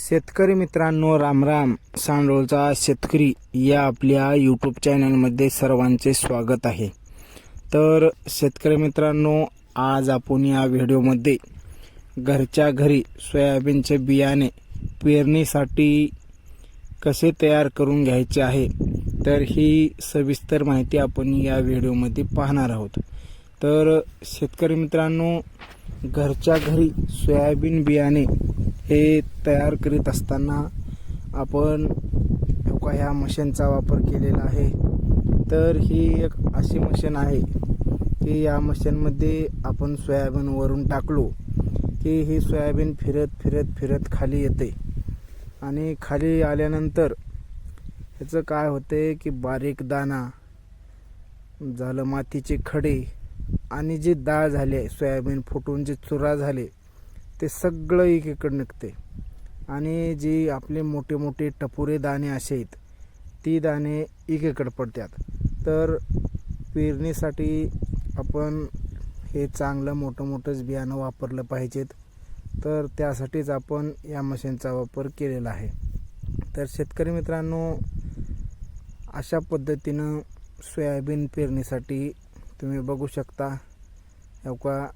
शेतकरी मित्रांनो रामराम सांडोळचा शेतकरी या आपल्या यूट्यूब चॅनलमध्ये सर्वांचे स्वागत आहे. तर शेतकरी मित्रांनो आज आपण या व्हिडिओमध्ये घरच्या घरी सोयाबीनचे बियाणे पेरणीसाठी कसे तयार करून घ्यायचे आहे तर ही सविस्तर माहिती आपण या व्हिडिओमध्ये पाहणार आहोत. तर शेतकरी मित्रांनो घरच्या घरी सोयाबीन बियाणे हे तयार करीत असताना आपण का ह्या मशीनचा वापर केलेला आहे. तर ही एक अशी मशीन आहे की या मशीनमध्ये आपण सोयाबीन वरून टाकलो की ही सोयाबीन फिरत फिरत फिरत खाली येते. आणि खाली आल्यानंतर ह्याचं काय होते की बारीक दाणा झालं मातीचे खडे आणि जे डाळ झाले सोयाबीन फुटून जे चुरा झाले ते सगळं एकीकडे निघते. आणि जी आपले मोठे मोठे टपुरे दाणे असे आहेत ती दाणे एकीकडे पडतात. तर पेरणीसाठी आपण हे चांगलं मोठं मोठंच बियाणं वापरलं पाहिजेत. तर त्यासाठीच आपण या मशीनचा वापर केलेला आहे. तर शेतकरी मित्रांनो अशा पद्धतीनं सोयाबीन पेरणीसाठी तुम्ही बघू शकता. का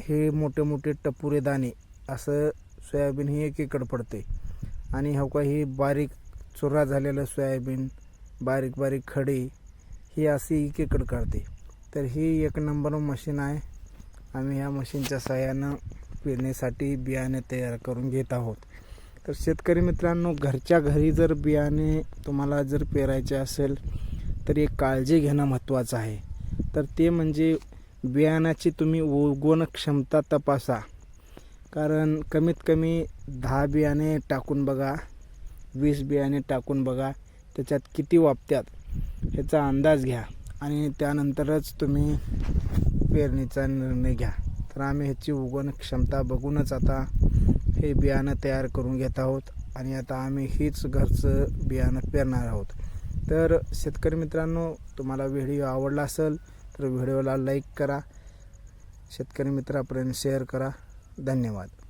हे मोठे मोठे टपुरे दाणे असं सोयाबीन ही एकीकडे पडते. आणि हो काही बारीक चुरा झालेलं सोयाबीन बारीक बारीक खडे ही अशी एकीकडे काढते. तर ही एक नंबर मशीन आहे. आम्ही ह्या मशीनच्या सहाय्यानं पेरण्यासाठी बियाणे तयार करून घेत आहोत. तर शेतकरी मित्रांनो घरच्या घरी जर बियाणे तुम्हाला जर पेरायचे असेल तर एक काळजी घेणं महत्त्वाचं आहे. तर ते म्हणजे बियाणाची तुम्ही उगवण क्षमता तपासा. कारण कमीत कमी दहा बियाणे टाकून बघा वीस बियाणे टाकून बघा त्याच्यात किती वापत्यात ह्याचा अंदाज घ्या आणि त्यानंतरच तुम्ही पेरणीचा निर्णय घ्या. तर आम्ही ह्याची उगवण क्षमता बघूनच आता हे बियाणं तयार करून घेत आहोत आणि आता आम्ही हीच घरचं बियाणं पेरणार आहोत. तर शेतकरी मित्रांनो तुम्हाला व्हिडिओ आवडला असेल तर व्हिडिओला लाईक करा शेतकरी मित्रापर्यंत शेअर करा. धन्यवाद.